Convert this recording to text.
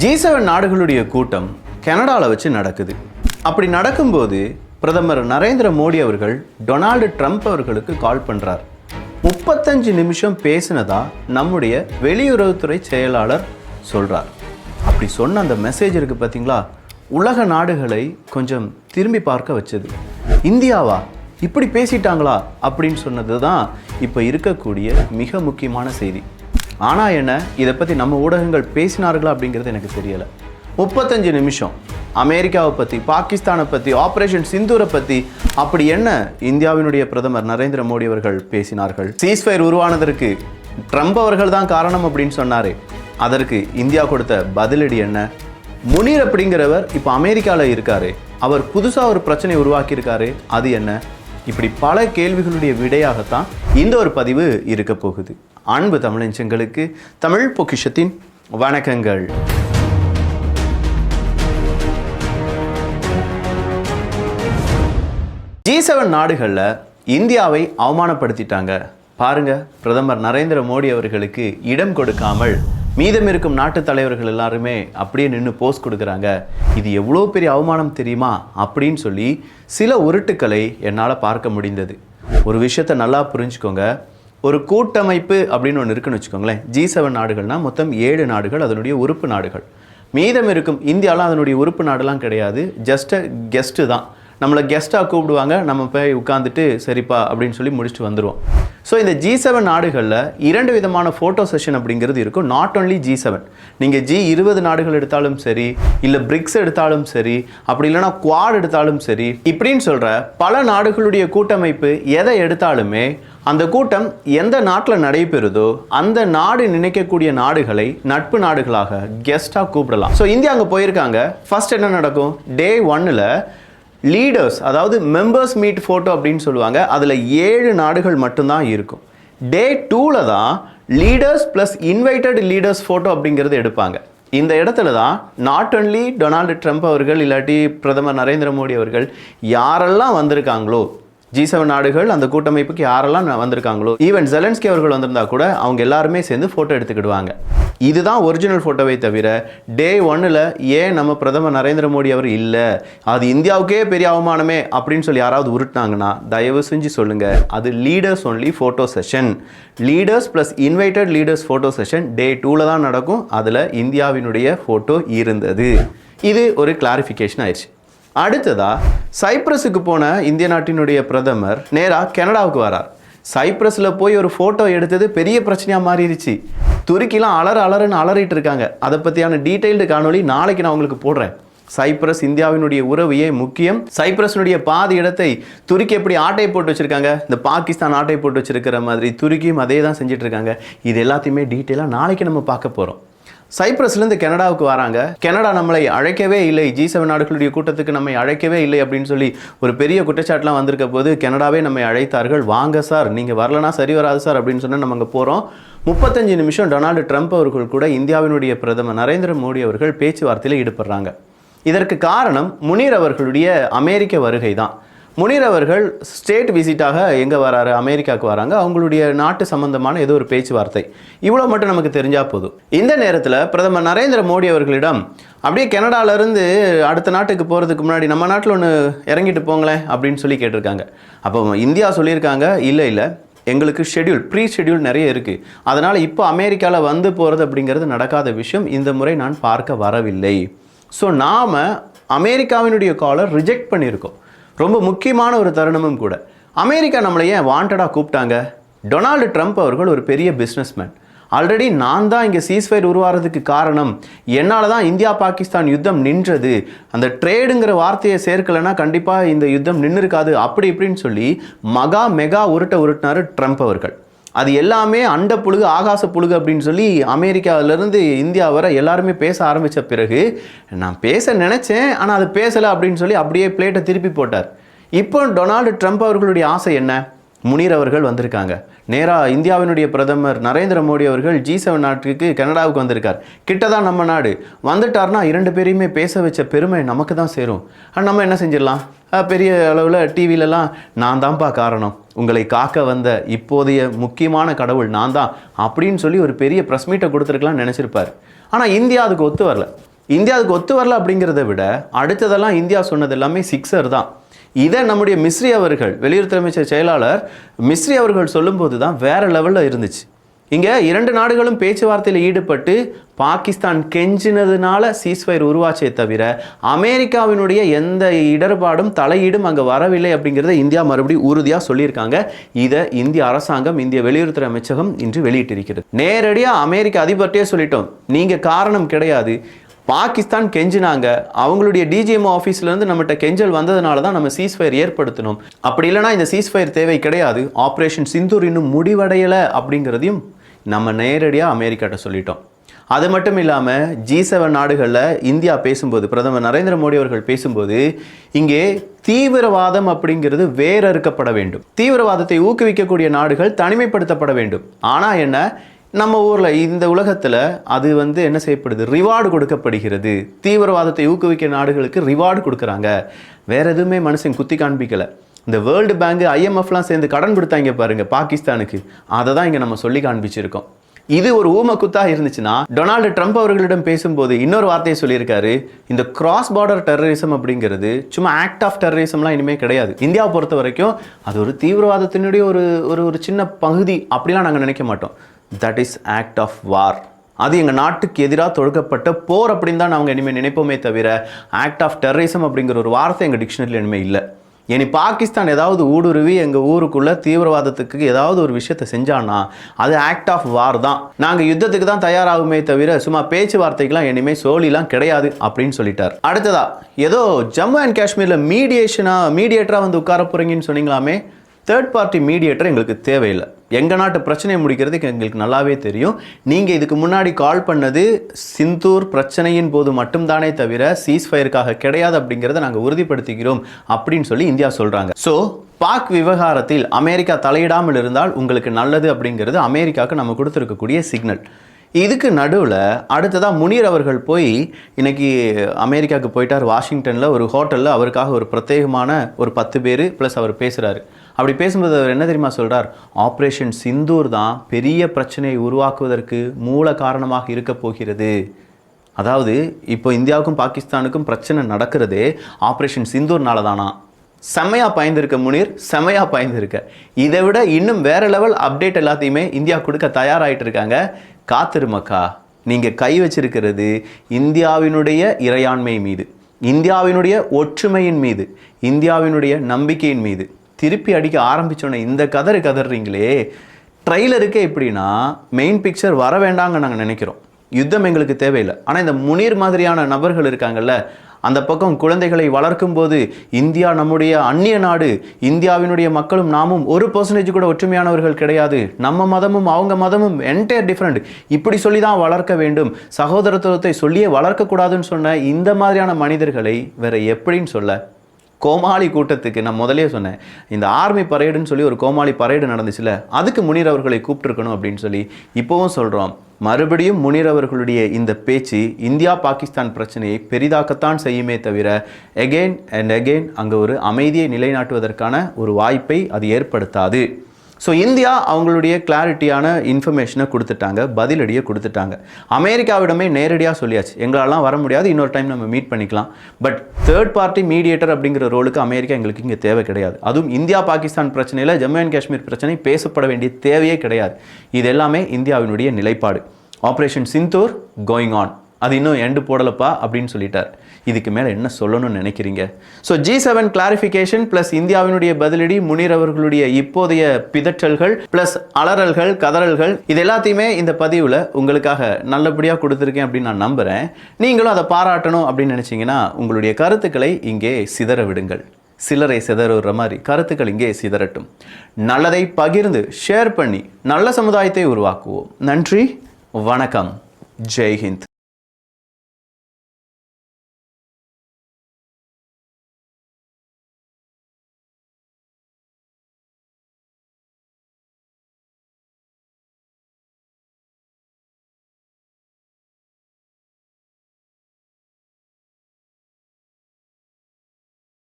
G seven நாடுகளுடைய கூட்டம் கனடாவில் வச்சு நடக்குது. அப்படி நடக்கும்போது பிரதமர் நரேந்திர மோடி அவர்கள் டொனால்டு ட்ரம்ப் அவர்களுக்கு கால் பண்ணுறார் முப்பத்தஞ்சு நிமிஷம் பேசினதா நம்முடைய வெளியுறவுத்துறை செயலாளர் சொல்கிறார் அப்படி சொன்ன அந்த மெசேஜ் இருக்கு பார்த்தீங்களா உலக நாடுகளை கொஞ்சம் திரும்பி பார்க்க வச்சது. இந்தியாவா? இப்படி பேசிட்டாங்களா? அப்படின்னு சொன்னது தான் இப்போ இருக்கக்கூடிய மிக முக்கியமான செய்தி. ஆனால் என்ன இதை பற்றி நம்ம ஊடகங்கள் பேசினார்களா அப்படிங்கிறது எனக்கு தெரியலை. முப்பத்தஞ்சு நிமிஷம். அமெரிக்காவை பற்றி பாகிஸ்தானை பற்றி ஆப்ரேஷன் சிந்தூரை பற்றி அப்படி என்ன இந்தியாவினுடைய பிரதமர் நரேந்திர மோடி அவர்கள் பேசினார்கள்? சீஸ்ஃபயர் உருவானதற்கு ட்ரம்ப் அவர்கள் தான் காரணம் அப்படின்னு சொன்னாரே. அதற்கு இந்தியா கொடுத்த பதிலடி என்ன? முனீர் அப்படிங்கிறவர் இப்போ அமெரிக்காவில் இருக்காரு. அவர் புதுசாக ஒரு பிரச்சனை உருவாக்கியிருக்காரு. அது என்ன? இப்படி பல கேள்விகளுடைய விடையாகத்தான் இந்த ஒரு பதிவு இருக்க போகுது. அன்பு தமிழஞ்சங்களுக்கு தமிழ் பொக்கிஷத்தின் வணக்கங்கள். ஜி செவன் நாடுகளில் இந்தியாவை அவமானப்படுத்திட்டாங்க. பாருங்க பிரதமர் நரேந்திர மோடி அவர்களுக்கு இடம் கொடுக்காமல் மீதம் இருக்கும் நாட்டு தலைவர்கள் எல்லாருமே அப்படியே நின்று போஸ் கொடுக்குறாங்க. இது எவ்வளோ பெரிய அவமானம் தெரியுமா? அப்படின்னு சொல்லி சில உருட்டுக்களை என்னால் பார்க்க முடிந்தது. ஒரு விஷயத்தை நல்லா புரிஞ்சுக்கோங்க. ஒரு கூட்டமைப்பு அப்படின்னு ஒன்று இருக்குன்னு வச்சுக்கோங்களேன். ஜி செவன் நாடுகள்னால் மொத்தம் ஏழு நாடுகள் அதனுடைய உறுப்பு நாடுகள். மீதம் இருக்கும் இந்தியாலாம் அதனுடைய உறுப்பு நாடுலாம் கிடையாது. ஜஸ்ட் கெஸ்ட்டு தான். நம்மளை கெஸ்ட்டாக கூப்பிடுவாங்க. நம்ம போய் உட்காந்துட்டு சரிப்பா அப்படின்னு சொல்லி முடிச்சுட்டு வந்துடுவோம் ஸோ இந்த ஜி செவன் நாடுகளில் இரண்டு விதமான ஃபோட்டோ செஷன் அப்படிங்கிறது இருக்கும். நாட் ஒன்லி ஜி செவன் நீங்கள் ஜி இருபது நாடுகள் எடுத்தாலும் சரி இல்லை பிரிக்ஸ் எடுத்தாலும் சரி அப்படி இல்லைன்னா குவாட் எடுத்தாலும் சரி இப்படின்னு சொல்கிற பல நாடுகளுடைய கூட்டமைப்பு எதை எடுத்தாலுமே அந்த கூட்டம் எந்த நாட்டில் நடைபெறுதோ அந்த நாடு நினைக்கக்கூடிய நாடுகளை நட்பு நாடுகளாக கெஸ்ட்டாக கூப்பிடலாம். ஸோ இந்தியா அங்கே போயிருக்காங்க. ஃபர்ஸ்ட் என்ன நடக்கும்? டே ஒன்னில் லீடர்ஸ் அதாவது மெம்பர்ஸ் மீட் ஃபோட்டோ அப்படின்னு சொல்லுவாங்க. அதில் ஏழு நாடுகள் மட்டும்தான் இருக்கும். டே டூவில் தான் leaders plus invited leaders photo அப்படிங்கிறது எடுப்பாங்க. இந்த இடத்துல தான் நாட் ஒன்லி டொனால்டு ட்ரம்ப் அவர்கள் இல்லாட்டி பிரதமர் நரேந்திர மோடி அவர்கள் யாரெல்லாம் வந்திருக்காங்களோ ஜி செவன் நாடுகள் அந்த கூட்டமைப்புக்கு யாரெல்லாம் வந்திருக்காங்களோ ஈவன் ஜெலன்ஸ்கி அவர்கள் வந்திருந்தா கூட அவங்க எல்லாருமே சேர்ந்து ஃபோட்டோ எடுத்துக்கிடுவாங்க. இதுதான் ஒரிஜினல் ஃபோட்டோவை தவிர டே ஒன்னில் ஏன் நம்ம பிரதமர் நரேந்திர மோடி அவர் இல்லை? அது இந்தியாவுக்கே பெரிய அவமானமே அப்படின்னு சொல்லி யாராவது உருட்டினாங்கன்னா தயவு செஞ்சு சொல்லுங்கள் அது leaders only photo session leaders plus invited leaders photo session day டூவில் தான் நடக்கும். அதில் இந்தியாவினுடைய ஃபோட்டோ இருந்தது. இது ஒரு கிளாரிஃபிகேஷன் ஆயிடுச்சு. அடுத்ததாக சைப்ரஸுக்கு போன இந்திய நாட்டினுடைய பிரதமர் நேராக கனடாவுக்கு வரார். சைப்ரஸில் போய் ஒரு ஃபோட்டோ எடுத்தது பெரிய பிரச்சனையாக மாறிடுச்சு. துருக்கிலாம் அலற அலறுன்னு அலறிட்டு இருக்காங்க. அதை பற்றியான டீட்டெயில்டு காணொலி நாளைக்கு நான் உங்களுக்கு போடுறேன். சைப்ரஸ் இந்தியாவினுடைய உறவையே முக்கியம். சைப்ரஸினுடைய பாதி இடத்தை துருக்கி எப்படி ஆட்டை போட்டு வச்சுருக்காங்க? இந்த பாகிஸ்தான் ஆட்டை போட்டு வச்சுருக்கிற மாதிரி துருக்கியும் அதே தான் செஞ்சிட்ருக்காங்க இது எல்லாத்தையுமே டீட்டெயிலாக நாளைக்கு நம்ம பார்க்க போகிறோம் சைப்ரஸ்லேருந்து கனடாவுக்கு வராங்க. கனடா நம்மளை அழைக்கவே இல்லை. ஜி செவன் நாடுகளுடைய கூட்டத்துக்கு நம்மை அழைக்கவே இல்லை அப்படின்னு சொல்லி ஒரு பெரிய குற்றச்சாட்டுலாம் வந்திருக்க போது கனடாவே நம்மை அழைத்தார்கள். வாங்க சார் நீங்கள் வரலனா சரி வராது சார் அப்படின்னு சொன்னால் நம்ம அங்கே போகிறோம் முப்பத்தஞ்சு நிமிஷம் டொனால்டு ட்ரம்ப் அவர்கள் கூட இந்தியாவினுடைய பிரதமர் நரேந்திர மோடி அவர்கள் பேச்சுவார்த்தையில் ஈடுபடுறாங்க. இதற்கு காரணம் முனீர் அவர்களுடைய அமெரிக்க வருகை தான் முனீர் அவர்கள் ஸ்டேட் விசிட்டாக எங்கே வராரு? அமெரிக்காவுக்கு வராங்க. அவங்களுடைய நாட்டு சம்பந்தமான ஏதோ ஒரு பேச்சுவார்த்தை. இவ்வளோ மட்டும் நமக்கு தெரிஞ்சால் போதும். இந்த நேரத்தில் பிரதமர் நரேந்திர மோடி அவர்களிடம் அப்படியே கனடாலருந்து அடுத்த நாட்டுக்கு போகிறதுக்கு முன்னாடி நம்ம நாட்டில் ஒன்று இறங்கிட்டு போங்களேன் அப்படின்னு சொல்லி கேட்டிருக்காங்க. அப்போ இந்தியா சொல்லியிருக்காங்க இல்லை இல்லை. எங்களுக்கு ஷெட்யூல் ப்ரீ ஷெட்யூல் நிறைய இருக்குது அதனால் இப்போ அமெரிக்காவில் வந்து போகிறது அப்படிங்கிறது நடக்காத விஷயம். இந்த முறை நான் பார்க்க வரவில்லை. ஸோ நாம் அமெரிக்காவினுடைய காலை ரிஜெக்ட் பண்ணியிருக்கோம். ரொம்ப முக்கியமான ஒரு தருணமும் கூட. அமெரிக்கா நம்மளை ஏன் வாண்டடாக கூப்பிட்டாங்க? டொனால்டு ட்ரம்ப் அவர்கள் ஒரு பெரிய பிஸ்னஸ்மேன் ஆல்ரெடி நான் தான் இங்கே சீஸ்ஃபயர் உருவாகிறதுக்கு காரணம். என்னால் தான் இந்தியா பாகிஸ்தான் யுத்தம் நின்றது. அந்த ட்ரேடுங்கிற வார்த்தையை சேர்க்கலைன்னா கண்டிப்பாக இந்த யுத்தம் நின்று இருக்காது அப்படி இப்படின்னு சொல்லி மகா மெகா உருட்ட உருட்டினார் ட்ரம்ப் அவர்கள். அது எல்லாமே அண்ட புழுகு ஆகாச புழுகு அப்படின்னு சொல்லி அமெரிக்காவிலேருந்து இந்தியா வரை எல்லாருமே பேச ஆரம்பித்த பிறகு நான் பேச நினச்சேன் ஆனால் அது பேசலை அப்படின்னு சொல்லி அப்படியே பிளேட்டை திருப்பி போட்டார். இப்போ டொனால்டு ட்ரம்ப் அவர்களுடைய ஆசை என்ன? முனீர் அவர்கள் வந்திருக்காங்க. நேராக இந்தியாவினுடைய பிரதமர் நரேந்திர மோடி அவர்கள் ஜி செவன் நாட்டுக்கு கனடாவுக்கு வந்திருக்கார். கிட்ட தான் நம்ம நாடு. வந்துட்டார்னா இரண்டு பேரையுமே பேச வச்ச பெருமை நமக்கு தான் சேரும். நம்ம என்ன செஞ்சிடலாம்? பெரிய அளவில் டிவிலலாம் நான் தான்ப்பா காரணம். உங்களை காக்க வந்த இப்போதைய முக்கியமான கடவுள் நான் தான் அப்படின்னு சொல்லி ஒரு பெரிய ப்ரெஸ் மீட்டை கொடுத்துருக்கலாம்னு நினச்சிருப்பார். ஆனால் இந்தியா அதுக்கு ஒத்து வரல. இந்தியா அதுக்கு ஒத்து வரல அப்படிங்கிறத விட அடுத்ததெல்லாம் இந்தியா சொன்னது எல்லாமே சிக்ஸர் தான். இதை நம்முடைய மிஸ்ரி அவர்கள் வெளியுறவுத்துறை அமைச்சர் செயலாளர் மிஸ்ரி அவர்கள் சொல்லும்போது தான் வேறு லெவலில் இருந்துச்சு. இங்கே இரண்டு நாடுகளும் பேச்சுவார்த்தையில் ஈடுபட்டு பாகிஸ்தான் கெஞ்சினதுனால சீஸ்ஃபயர் உருவாச்சே தவிர அமெரிக்காவினுடைய எந்த இடர்பாடும் தலையீடும் அங்கே வரவில்லை அப்படிங்கிறத இந்தியா மறுபடியும் உறுதியாக சொல்லியிருக்காங்க. இதை இந்திய அரசாங்கம் இந்திய வெளியுறவுத்துறை அமைச்சகம் இன்று வெளியிட்டிருக்கிறது. நேரடியாக அமெரிக்க அதிபர்கிட்டே சொல்லிட்டோம் நீங்கள் காரணம் கிடையாது. பாகிஸ்தான் கெஞ்சினாங்க. அவங்களுடைய டிஜிஎம்ஓ ஆஃபீஸ்லேருந்து நம்மகிட்ட கெஞ்சல் வந்ததுனால தான் நம்ம சீஸ்ஃபயர் ஏற்படுத்தணும் அப்படி இல்லைனா இந்த சீஸ்ஃபயர் தேவை கிடையாது. ஆப்ரேஷன் சிந்தூர் இன்னும் முடிவடையலை அப்படிங்கிறதையும் நம்ம நேரடியாக அமெரிக்காட்ட சொல்லிட்டோம். அது மட்டும் இல்லாமல் ஜி செவன் நாடுகளில் இந்தியா பேசும்போது பிரதமர் நரேந்திர மோடி அவர்கள் பேசும்போது இங்கே தீவிரவாதம் அப்படிங்கிறது வேறறுக்கப்பட வேண்டும். தீவிரவாதத்தை ஊக்குவிக்கக்கூடிய நாடுகள் தனிமைப்படுத்தப்பட வேண்டும். ஆனால் என்ன? நம்ம ஊரில் இந்த உலகத்தில் அது வந்து என்ன செய்யப்படுது? ரிவார்டு கொடுக்கப்படுகிறது. தீவிரவாதத்தை ஊக்குவிக்க நாடுகளுக்கு ரிவார்டு கொடுக்குறாங்க. வேற எதுவுமே மனுஷன் குத்தி காண்பிக்கலை. இந்த வேர்ல்டு பேங்க் ஐஎம்எஃப்லாம் சேர்ந்து கடன் கொடுத்தாங்க பாருங்க பாகிஸ்தானுக்கு. அதை தான் இங்கே நம்ம சொல்லி காண்பிச்சிருக்கோம். இது ஒரு ஊமக்குத்தாக இருந்துச்சுன்னா டொனால்டு ட்ரம்ப் அவர்களிடம் பேசும்போது இன்னொரு வார்த்தையை சொல்லியிருக்காரு. இந்த கிராஸ் பார்டர் டெரரிசம் அப்படிங்கிறது சும்மா ஆக்ட் ஆஃப் டெரரிசம்லாம் இனிமேல் கிடையாது. இந்தியாவை பொறுத்த வரைக்கும் அது ஒரு தீவிரவாதத்தினுடைய ஒரு ஒரு ஒரு சின்ன பகுதி. அப்படிலாம் நாங்கள் நினைக்க மாட்டோம். That is act of war அது எங்கள் நாட்டுக்கு எதிராக தொடுக்கப்பட்ட போர் அப்படின்னு தான் நாங்கள் இனிமேல் நினைப்போமே தவிர ஆக்ட் ஆஃப் டெரரிசம் அப்படிங்கிற ஒரு வார்த்தை எங்கள் டிக்ஷனரியில் இனிமேல் இல்லை. இனி பாகிஸ்தான் ஏதாவது ஊடுருவி எங்கள் ஊருக்குள்ளே தீவிரவாதத்துக்கு ஏதாவது ஒரு விஷயத்தை செஞ்சானா அது ஆக்ட் ஆஃப் வார் தான். நாங்கள் யுத்தத்துக்கு தான் தயாராகுமே தவிர சும்மா பேச்சுவார்த்தைக்கெலாம் இனிமேல் சோழிலாம் கிடையாது அப்படின்னு சொல்லிட்டார். அடுத்ததா ஏதோ ஜம்மு அண்ட் காஷ்மீரில் மீடியேஷனாக மீடியேட்டராக வந்து உட்கார போகிறீங்கன்னு சொன்னீங்களாமே தேர்ட் பார்ட்டி மீடியேட்டர் எங்களுக்கு தேவையில்லை. எங்கள் நாட்டு பிரச்சனையை முடிக்கிறதுக்கு எங்களுக்கு நல்லாவே தெரியும். நீங்கள் இதுக்கு முன்னாடி கால் பண்ணது சிந்தூர் பிரச்சனையின் போது மட்டும்தானே தவிர சீஸ்ஃபயருக்காக கிடையாது அப்படிங்கிறத நாங்கள் உறுதிப்படுத்திக்கிறோம் அப்படின்னு சொல்லி இந்தியா சொல்கிறாங்க ஸோ பாக் விவகாரத்தில் அமெரிக்கா தலையிடாமல் இருந்தால் உங்களுக்கு நல்லது அப்படிங்கிறது அமெரிக்காவுக்கு நம்ம கொடுத்துருக்கக்கூடிய சிக்னல் இதுக்கு நடுவில் அடுத்ததாக முனீர் அவர்கள் போய் இன்றைக்கி அமெரிக்காவுக்கு போயிட்டார். வாஷிங்டனில் ஒரு ஹோட்டலில் அவருக்காக ஒரு பிரத்யேகமான ஒரு பத்து பேர் ப்ளஸ் அவர் பேசுகிறாரு அப்படி பேசும்போது அவர் என்ன தெரியுமா சொல்கிறார் ஆப்ரேஷன் சிந்தூர் தான் பெரிய பிரச்சனையை உருவாக்குவதற்கு மூல காரணமாக இருக்க போகிறது. அதாவது இப்போ இந்தியாவுக்கும் பாகிஸ்தானுக்கும் பிரச்சனை நடக்கிறதே ஆப்ரேஷன் சிந்தூர்னால தானா? செம்மையா பாய்ந்திருக்க முனீர் செம்மையாக பாய்ந்திருக்க. இதை விட இன்னும் வேறு லெவல் அப்டேட் எல்லாத்தையுமே இந்தியா கொடுக்க தயாராகிட்டு இருக்காங்க. காத்திருமக்கா நீங்கள் கை வச்சிருக்கிறது இந்தியாவினுடைய இறையாண்மை மீது இந்தியாவினுடைய ஒற்றுமையின் மீது இந்தியாவினுடைய நம்பிக்கையின் மீது. திருப்பி அடிக்க ஆரம்பித்தோன்னே இந்த கதறு கதறீங்களே ட்ரெய்லருக்கே எப்படின்னா மெயின் பிக்சர் வர வேண்டாங்க நாங்கள் நினைக்கிறோம். யுத்தம் எங்களுக்கு தேவையில்லை. ஆனால் இந்த முனீர் மாதிரியான நபர்கள் இருக்காங்கல்ல அந்த பக்கம் குழந்தைகளை வளர்க்கும் போது இந்தியா நம்முடைய அந்நிய நாடு இந்தியாவினுடைய மக்களும் நாமும் ஒரு பர்சன்டேஜ் கூட ஒற்றுமையானவர்கள் கிடையாது. நம்ம மதமும் அவங்க மதமும் என்டையர் டிஃப்ரெண்ட் இப்படி சொல்லி தான் வளர்க்க வேண்டும். சகோதரத்துவத்தை சொல்லியே வளர்க்கக்கூடாதுன்னு சொன்ன இந்த மாதிரியான மனிதர்களை வேற எப்படின்னு சொல்ல? கோமாளி கூட்டத்துக்கு நான் முதலே சொன்னேன் இந்த ஆர்மி பரேடுன்னு சொல்லி ஒரு கோமாளி பரேடு நடந்துச்சுல அதுக்கு முனீர் அவர்களை கூப்பிட்டுருக்கணும் அப்படின்னு சொல்லி இப்போவும் சொல்கிறோம் மறுபடியும் முனீர் அவர்களுடைய இந்த பேச்சு இந்தியா பாகிஸ்தான் பிரச்சனையை பெரிதாக்கத்தான் செய்யுமே தவிர எகெயின் அண்ட் எகெயின் அங்கே ஒரு அமைதியை நிலைநாட்டுவதற்கான ஒரு வாய்ப்பை அது ஏற்படுத்தாது. ஸோ இந்தியா அவங்களுடைய கிளாரிட்டியான இன்ஃபர்மேஷனை கொடுத்துட்டாங்க பதிலடியை கொடுத்துட்டாங்க. அமெரிக்காவிடமே நேரடியாக சொல்லியாச்சு. எங்களாலாம் வர முடியாது இன்னொரு டைம் நம்ம மீட் பண்ணிக்கலாம். பட் தேர்ட் பார்ட்டி மீடியேட்டர் அப்படிங்கிற ரோலுக்கு அமெரிக்கா எங்களுக்கு இங்கே தேவை கிடையாது. அதுவும் இந்தியா பாகிஸ்தான் பிரச்சனையில் ஜம்மு அண்ட் காஷ்மீர் பிரச்சனை பேசப்பட வேண்டிய தேவையே கிடையாது. இது எல்லாமே இந்தியாவினுடைய நிலைப்பாடு. ஆப்ரேஷன் சிந்தூர் கோயிங் ஆன் அது இன்னும் எண்டு போடலப்பா அப்படின்னு சொல்லிட்டார். இதுக்கு மேலே என்ன சொல்லணும்னு நினைக்கிறீங்க? So G seven clarification plus இந்தியாவினுடைய பதிலடி முனீர் அவர்களுடைய இப்போதைய பிதற்றல்கள் ப்ளஸ் அலறல்கள் கதறல்கள் இது எல்லாத்தையுமே இந்த பதிவில் உங்களுக்காக நல்லபடியாக கொடுத்துருக்கேன் அப்படின்னு நான் நம்புகிறேன் நீங்களும் அதை பாராட்டணும் அப்படின்னு நினச்சிங்கன்னா உங்களுடைய கருத்துக்களை இங்கே சிதற விடுங்கள். சிலரை சிதறுற மாதிரி கருத்துக்கள் இங்கே சிதறட்டும். நல்லதை பகிர்ந்து ஷேர் பண்ணி நல்ல சமுதாயத்தை உருவாக்குவோம். நன்றி வணக்கம். ஜெய்ஹிந்த்